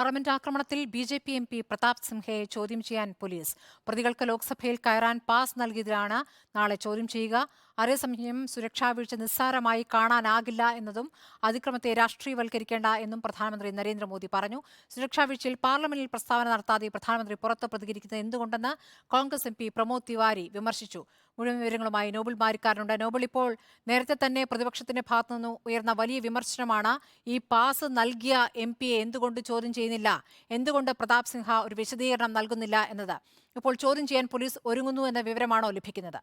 Parliament ആക്രമണത്തിൽ B J P M P Pratap സിംഹയെ ചോദ്യം ചെയ്യാൻ പോലീസ്. പ്രതികൾക്ക് ലോക്സഭയിൽ കയറാൻ പാസ് നൽകിയതിലാണ് നാളെ ചോദ്യം ചെയ്യുക. അതേസമയം സുരക്ഷാ വീഴ്ച നിസ്സാരമായി കാണാനാകില്ല എന്നതും അതിക്രമത്തെ രാഷ്ട്രീയവൽക്കരിക്കേണ്ട എന്നും പ്രധാനമന്ത്രി നരേന്ദ്രമോദി പറഞ്ഞു. സുരക്ഷാ വീഴ്ചയിൽ പാർലമെന്റിൽ പ്രസ്താവന നടത്താതെ പ്രധാനമന്ത്രി പുറത്ത് പ്രതികരിക്കുന്നത് എന്തുകൊണ്ടെന്ന് കോൺഗ്രസ് എം പി പ്രമോദ് തിവാരി വിമർശിച്ചു. മുഴുവൻ വിവരങ്ങളുമായി നോബിൾ മാരിക്കാരനുണ്ട്. നോബിൾ ഇപ്പോൾ നേരത്തെ തന്നെ പ്രതിപക്ഷത്തിന്റെ ഭാഗത്തുനിന്ന് ഉയർന്ന വലിയ വിമർശനമാണ് ഈ പാസ് നൽകിയ എം പിയെ എന്തുകൊണ്ട് ചോദ്യം ചെയ്യുന്നില്ല? എന്തുകൊണ്ട് പ്രതാപ് സിംഹ ഒരു വിശദീകരണം നൽകുന്നില്ല എന്നത്? ഇപ്പോൾ ചോദ്യം ചെയ്യാൻ പോലീസ് ഒരുങ്ങുന്നു എന്ന വിവരമാണോ ലഭിക്കുന്നത്?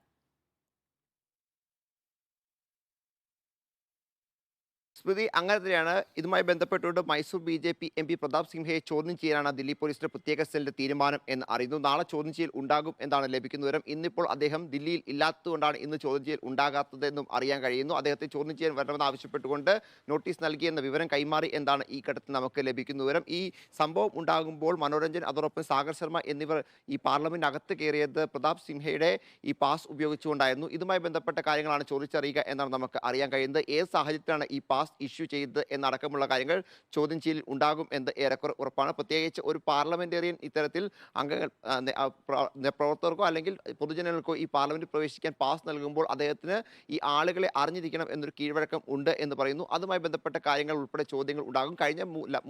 സ്മൃതി അങ്ങനെ തന്നെയാണ് ഇതുമായി ബന്ധപ്പെട്ടുകൊണ്ട് Mysore B J P M P Pratap സിംഹയെ ചോദ്യം ചെയ്യാനാണ് ദില്ലി പോലീസിന്റെ പ്രത്യേക സെല്ലിന്റെ തീരുമാനം എന്ന് അറിയുന്നു. നാളെ ചോദ്യം ചെയ്യൽ ഉണ്ടാകും എന്നാണ് ലഭിക്കുന്ന വിവരം. ഇന്നിപ്പോൾ അദ്ദേഹം ദില്ലിയിൽ ഇല്ലാത്തതുകൊണ്ടാണ് ഇന്ന് ചോദ്യം ചെയ്യൽ ഉണ്ടാകാത്തതെന്നും അറിയാൻ കഴിയുന്നു. അദ്ദേഹത്തെ ചോദ്യം ചെയ്യാൻ വരണമെന്ന് ആവശ്യപ്പെട്ടുകൊണ്ട് നോട്ടീസ് നൽകിയെന്ന വിവരം കൈമാറി എന്നാണ് ഈ ഘട്ടത്തിൽ നമുക്ക് ലഭിക്കുന്ന വിവരം. ഈ സംഭവം ഉണ്ടാകുമ്പോൾ മനോരഞ്ജൻ അതോടൊപ്പം സാഗർ ശർമ്മ എന്നിവർ ഈ പാർലമെന്റ് അകത്ത് കയറിയത് പ്രതാപ് സിംഹയുടെ ഈ പാസ് ഉപയോഗിച്ചുകൊണ്ടായിരുന്നു. ഇതുമായി ബന്ധപ്പെട്ട കാര്യങ്ങളാണ് ചോദിച്ചറിയുക എന്നാണ് നമുക്ക് അറിയാൻ കഴിയുന്നത്. ഏത് സാഹചര്യത്തിലാണ് ഈ പാസ് ഇഷ്യൂ ചെയ്ത് എന്നടക്കമുള്ള കാര്യങ്ങൾ ചോദ്യം ചെയ്യൽ ഉണ്ടാകും എന്ന് ഏറെക്കുറെ ഉറപ്പാണ്. പ്രത്യേകിച്ച് ഒരു പാർലമെന്റേറിയൻ ഇത്തരത്തിൽ അംഗങ്ങൾ പ്രവർത്തകർക്കോ അല്ലെങ്കിൽ പൊതുജനങ്ങൾക്കോ ഈ പാർലമെന്റിൽ പ്രവേശിക്കാൻ പാസ് നൽകുമ്പോൾ അദ്ദേഹത്തിന് ഈ ആളുകളെ അറിഞ്ഞിരിക്കണം എന്നൊരു കീഴ്വഴക്കം ഉണ്ട് എന്ന് പറയുന്നു. അതുമായി ബന്ധപ്പെട്ട കാര്യങ്ങൾ ഉൾപ്പെടെ ചോദ്യങ്ങൾ ഉണ്ടാകും. കഴിഞ്ഞ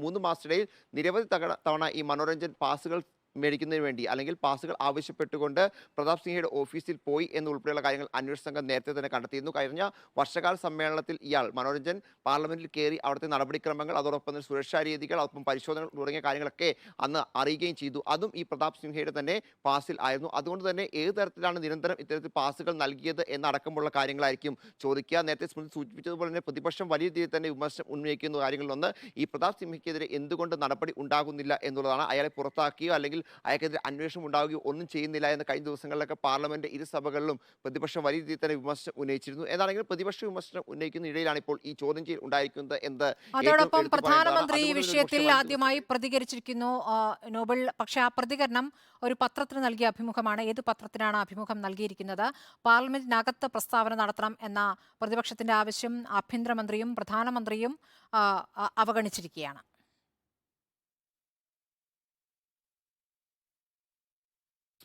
മൂന്ന് മാസത്തിനിടയിൽ നിരവധി തവണ ഈ മനോരഞ്ജൻ പാസുകൾ മേടിക്കുന്നതിന് വേണ്ടി അല്ലെങ്കിൽ പാസുകൾ ആവശ്യപ്പെട്ടുകൊണ്ട് പ്രതാപ് സിംഹയുടെ ഓഫീസിൽ പോയി എന്നുൾപ്പെടെയുള്ള കാര്യങ്ങൾ അന്വേഷണ സംഘം നേരത്തെ തന്നെ കണ്ടെത്തിയിരുന്നു. കഴിഞ്ഞ വർഷകാല സമ്മേളനത്തിൽ ഇയാൾ മനോരഞ്ജൻ പാർലമെന്റിൽ കയറി അവിടുത്തെ നടപടിക്രമങ്ങൾ അതോടൊപ്പം തന്നെ സുരക്ഷാ രീതികൾ അതോടൊപ്പം പരിശോധനകൾ തുടങ്ങിയ കാര്യങ്ങളൊക്കെ അന്ന് അറിയുകയും ചെയ്തു. അതും ഈ പ്രതാപ് സിംഹയുടെ തന്നെ പാസിൽ ആയിരുന്നു. അതുകൊണ്ട് തന്നെ ഏത് തരത്തിലാണ് നിരന്തരം ഇത്തരത്തിൽ പാസുകൾ നൽകിയത് എന്നടക്കമുള്ള കാര്യങ്ങളായിരിക്കും ചോദിക്കുക. നേരത്തെ സ്മൃതി സൂചിപ്പിച്ചതുപോലെ തന്നെ പ്രതിപക്ഷം വലിയ രീതിയിൽ തന്നെ വിമർശനം ഉന്നയിക്കുന്ന കാര്യങ്ങളിലൊന്ന് ഈ പ്രതാപ് സിംഹയ്ക്കെതിരെ എന്തുകൊണ്ട് നടപടി ഉണ്ടാകുന്നില്ല എന്നുള്ളതാണ്. അയാളെ പുറത്താക്കിയോ അല്ലെങ്കിൽ അയാൾക്കെതിരെ അന്വേഷണം ഉണ്ടാവുകയോ ഒന്നും ചെയ്യുന്നില്ല എന്ന് കഴിഞ്ഞ ദിവസങ്ങളിലൊക്കെ പാർലമെന്റ് ഇരു സഭകളിലും പ്രതിപക്ഷം വലിയ രീതിയിൽ തന്നെ വിമർശനം ഉന്നയിച്ചിരുന്നു. ഏതാണെങ്കിലും പ്രതിപക്ഷ വിമർശനം ഉന്നയിക്കുന്ന ഇടയിലാണ് ഇപ്പോൾ ഈ ചോദ്യം ചെയ്യൽ ഉണ്ടായിരിക്കുന്നത് എന്ത് അതോടൊപ്പം പ്രധാനമന്ത്രി ഈ വിഷയത്തിൽ ആദ്യമായി പ്രതികരിച്ചിരിക്കുന്നു നോബൽ പക്ഷേ ആ പ്രതികരണം ഒരു പത്രത്തിന് നൽകിയ അഭിമുഖമാണ്. ഏത് പത്രത്തിനാണ് അഭിമുഖം നൽകിയിരിക്കുന്നത്? പാർലമെന്റിനകത്ത് പ്രസ്താവന നടത്തണം എന്ന പ്രതിപക്ഷത്തിന്റെ ആവശ്യം ആഭ്യന്തരമന്ത്രിയും പ്രധാനമന്ത്രിയും അവഗണിച്ചിരിക്കുകയാണ്.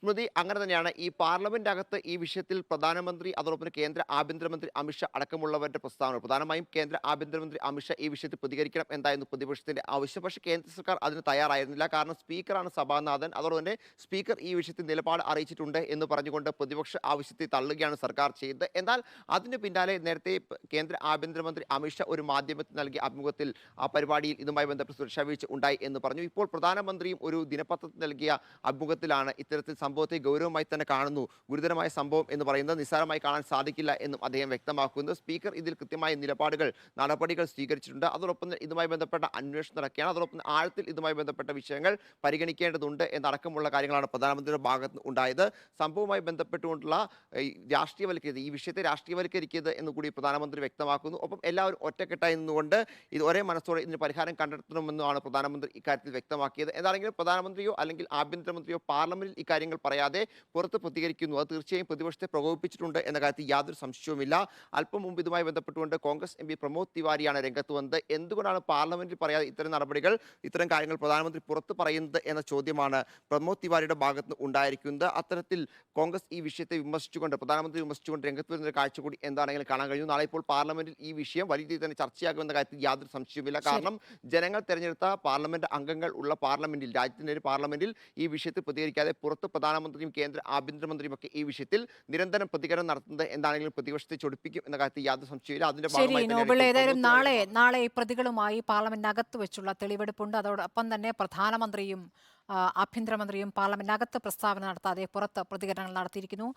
സ്മൃതി അങ്ങനെ തന്നെയാണ്. ഈ പാർലമെന്റ് അകത്ത് ഈ വിഷയത്തിൽ പ്രധാനമന്ത്രി അതോടൊപ്പം കേന്ദ്ര ആഭ്യന്തരമന്ത്രി അമിത്ഷാ അടക്കമുള്ളവരുടെ പ്രസ്താവന പ്രധാനമായും കേന്ദ്ര ആഭ്യന്തരമന്ത്രി അമിത്ഷാ ഈ വിഷയത്തിൽ പ്രതികരിക്കണം എന്തായിരുന്നു പ്രതിപക്ഷത്തിന്റെ ആവശ്യം. പക്ഷേ കേന്ദ്ര സർക്കാർ അതിന് തയ്യാറായിരുന്നില്ല. കാരണം സ്പീക്കറാണ് സഭാനാഥൻ. അതോടൊപ്പം തന്നെ സ്പീക്കർ ഈ വിഷയത്തിൽ നിലപാട് അറിയിച്ചിട്ടുണ്ട് എന്ന് പറഞ്ഞുകൊണ്ട് പ്രതിപക്ഷ ആവശ്യത്തെ തള്ളുകയാണ് സർക്കാർ ചെയ്തത്. എന്നാൽ അതിന് പിന്നാലെ നേരത്തെ കേന്ദ്ര ആഭ്യന്തരമന്ത്രി അമിത്ഷാ ഒരു മാധ്യമത്തിന് നൽകിയ അഭിമുഖത്തിൽ ആ പരിപാടിയിൽ ഇതുമായി ബന്ധപ്പെട്ട് സുരക്ഷാ വീഴ്ച ഉണ്ടായി എന്ന് പറഞ്ഞു. ഇപ്പോൾ പ്രധാനമന്ത്രിയും ഒരു ദിനപത്രത്തിൽ നൽകിയ അഭിമുഖത്തിലാണ് ഇത്തരത്തിൽ സംഭവത്തെ ഗൗരവമായി തന്നെ കാണുന്നു. ഗുരുതരമായ സംഭവം എന്ന് പറയുന്നത് നിസ്സാരമായി കാണാൻ സാധിക്കില്ല എന്നും അദ്ദേഹം വ്യക്തമാക്കുന്നു. സ്പീക്കർ ഇതിൽ കൃത്യമായ നിലപാടുകൾ നടപടികൾ സ്വീകരിച്ചിട്ടുണ്ട്. അതോടൊപ്പം ഇതുമായി ബന്ധപ്പെട്ട അന്വേഷണം നടക്കുകയാണ്. അതോടൊപ്പം ആഴത്തിൽ ഇതുമായി ബന്ധപ്പെട്ട വിഷയങ്ങൾ പരിഗണിക്കേണ്ടതുണ്ട് എന്നടക്കമുള്ള കാര്യങ്ങളാണ് പ്രധാനമന്ത്രിയുടെ ഭാഗത്ത് ഉണ്ടായത്. സംഭവവുമായി ബന്ധപ്പെട്ടുകൊണ്ടുള്ള ഈ രാഷ്ട്രീയവൽക്കരിക്കരുത് ഈ വിഷയത്തെ രാഷ്ട്രീയവൽക്കരിക്കരുത് എന്ന് കൂടി പ്രധാനമന്ത്രി വ്യക്തമാക്കുന്നു. ഒപ്പം എല്ലാവരും ഒറ്റക്കെട്ടായി നിന്നുകൊണ്ട് ഇത് ഒരേ മനസ്സോടെ ഇതിന് പരിഹാരം കണ്ടെത്തണമെന്നുമാണ് പ്രധാനമന്ത്രി ഇക്കാര്യത്തിൽ വ്യക്തമാക്കിയത്. എന്താണെങ്കിലും പ്രധാനമന്ത്രിയോ അല്ലെങ്കിൽ ആഭ്യന്തരമന്ത്രിയോ പാർലമെന്റിൽ ഇക്കാര്യങ്ങൾ പറയാതെ പുറത്ത് പ്രതികരിക്കുന്നു. അത് തീർച്ചയായും പ്രതിപക്ഷത്തെ പ്രകോപിപ്പിച്ചിട്ടുണ്ട് എന്ന കാര്യത്തിൽ യാതൊരു സംശയവുമില്ല. അല്പം മുമ്പ് ഇതുമായി ബന്ധപ്പെട്ടുകൊണ്ട് കോൺഗ്രസ് എം പി പ്രമോദ് തിവാരിയാണ് രംഗത്ത് വന്നത്. എന്തുകൊണ്ടാണ് പാർലമെന്റിൽ പറയാതെ ഇത്തരം നടപടികൾ ഇത്തരം കാര്യങ്ങൾ പ്രധാനമന്ത്രി പുറത്ത് പറയുന്നത് എന്ന ചോദ്യമാണ് പ്രമോദ് തിവാരിയുടെ ഭാഗത്ത് ഉണ്ടായിരിക്കുന്നത്. അത്തരത്തിൽ കോൺഗ്രസ് ഈ വിഷയത്തെ വിമർശിച്ചുകൊണ്ട് പ്രധാനമന്ത്രി വിമർശിച്ചുകൊണ്ട് രംഗത്ത് വരുന്ന ഒരു കാഴ്ച കൂടി എന്താണെങ്കിലും കാണാൻ കഴിയും. നാളെ ഇപ്പോൾ പാർലമെന്റിൽ ഈ വിഷയം വലിയ രീതിയിൽ തന്നെ ചർച്ചയാകുമെന്ന കാര്യത്തിൽ യാതൊരു സംശയവുമില്ല. കാരണം ജനങ്ങൾ തെരഞ്ഞെടുത്ത പാർലമെന്റ് അംഗങ്ങൾ ഉള്ള പാർലമെന്റിൽ രാജ്യത്തിന്റെ ഒരു പാർലമെന്റിൽ ഈ വിഷയത്തിൽ പ്രതികരിക്കാതെ പുറത്ത് പ്രധാനമന്ത്രിയും കേന്ദ്ര ആഭ്യന്തരമന്ത്രിയും ഒക്കെ ഈ വിഷയത്തിൽ നിരന്തരം പ്രതികരണം നടത്തുന്നത് എന്താണെങ്കിലും പ്രതിപക്ഷത്തെ ചൊടിപ്പിക്കും എന്ന കാര്യത്തിൽ യാതൊരു സംശയമില്ല അതിന്റെ ഭാഗമായി നാളെ നാളെ ഈ പ്രതികളുമായി പാർലമെന്റിനകത്ത് വെച്ചുള്ള തെളിവെടുപ്പുണ്ട്. അതോടൊപ്പം തന്നെ പ്രധാനമന്ത്രിയും ആഭ്യന്തരമന്ത്രിയും പാർലമെന്റിനകത്ത് പ്രസ്താവന നടത്താതെ പുറത്ത് പ്രതികരണങ്ങൾ നടത്തിയിരിക്കുന്നു.